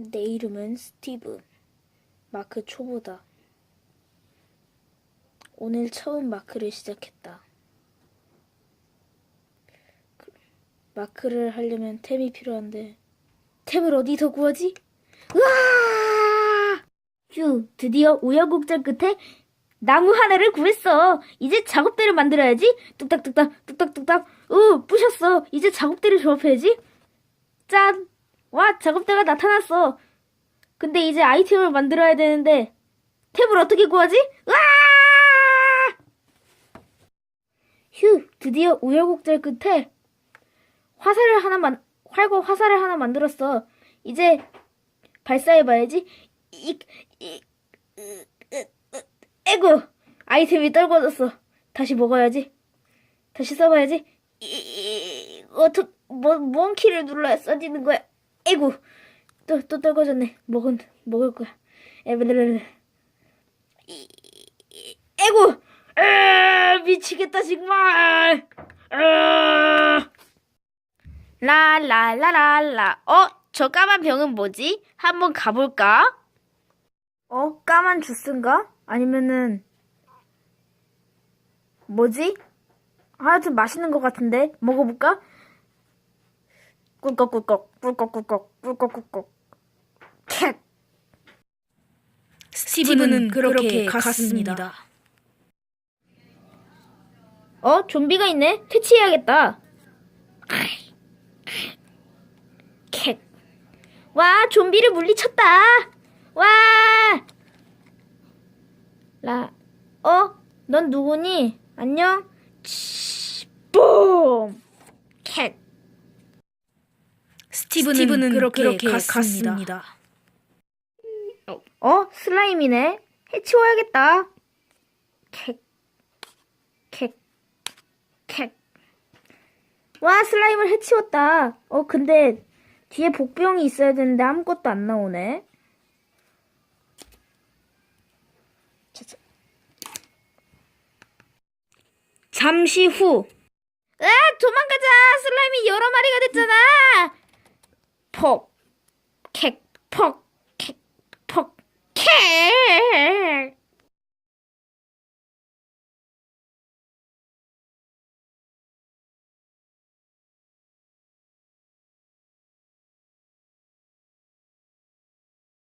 내 이름은 스티브. 마크 초보다. 오늘 처음 마크를 시작했다. 그- 마크를 하려면 템이 필요한데 템을 어디서 구하지? 으아! 휴, 드디어 우여곡절 끝에 나무 하나를 구했어. 이제 작업대를 만들어야지. 뚝딱뚝딱, 뚝딱뚝딱. 우, 부셨어. 이제 작업대를 조합해야지. 짠! 와, 작업대가 나타났어. 근데 이제 아이템을 만들어야 되는데 탭을 어떻게 구하지? 으아! 휴, 드디어 우여곡절 끝에 화살을 하나 만 활과 화살을 하나 만들었어. 이제 발사해봐야지. 이, 이, 으, 으, 으, 에구! 아이템이 떨궈졌어. 다시 먹어야지. 다시 써봐야지. 이, 이, 어떻게, 뭐, 뭔 키를 눌러야 써지는 거야? 에구! 또, 또 떨궈졌네. 먹은, 먹을 거야. 에브르르. 에구! 에 미치겠다, 정말! 아! 라라라라라. 어? 저 까만 병은 뭐지? 한번 가볼까? 어? 까만 주스인가? 아니면은, 뭐지? 하여튼 맛있는 것 같은데? 먹어볼까? 꿀꺽꿀꺽, 꿀꺽꿀꺽, 꿀꺽꿀꺽. 캣! 스티브는 그렇게 갔습니다. 어? 좀비가 있네? 퇴치해야겠다. 캣. 와, 좀비를 물리쳤다. 와! 라, 어? 넌 누구니? 안녕? 치, 뿜! 캣. 스티브는, 그렇게, 갔습니다. 어? 슬라임이네? 해치워야겠다. 캣. 캣. 캣. 와, 슬라임을 해치웠다. 어, 근데 뒤에 복병이 있어야 되는데 아무것도 안 나오네. 잠시 후. 아, 도망가자! 슬라임이 여러 마리가 됐잖아! 퍽. 캣. 퍽. 캣. 퍽. 캣.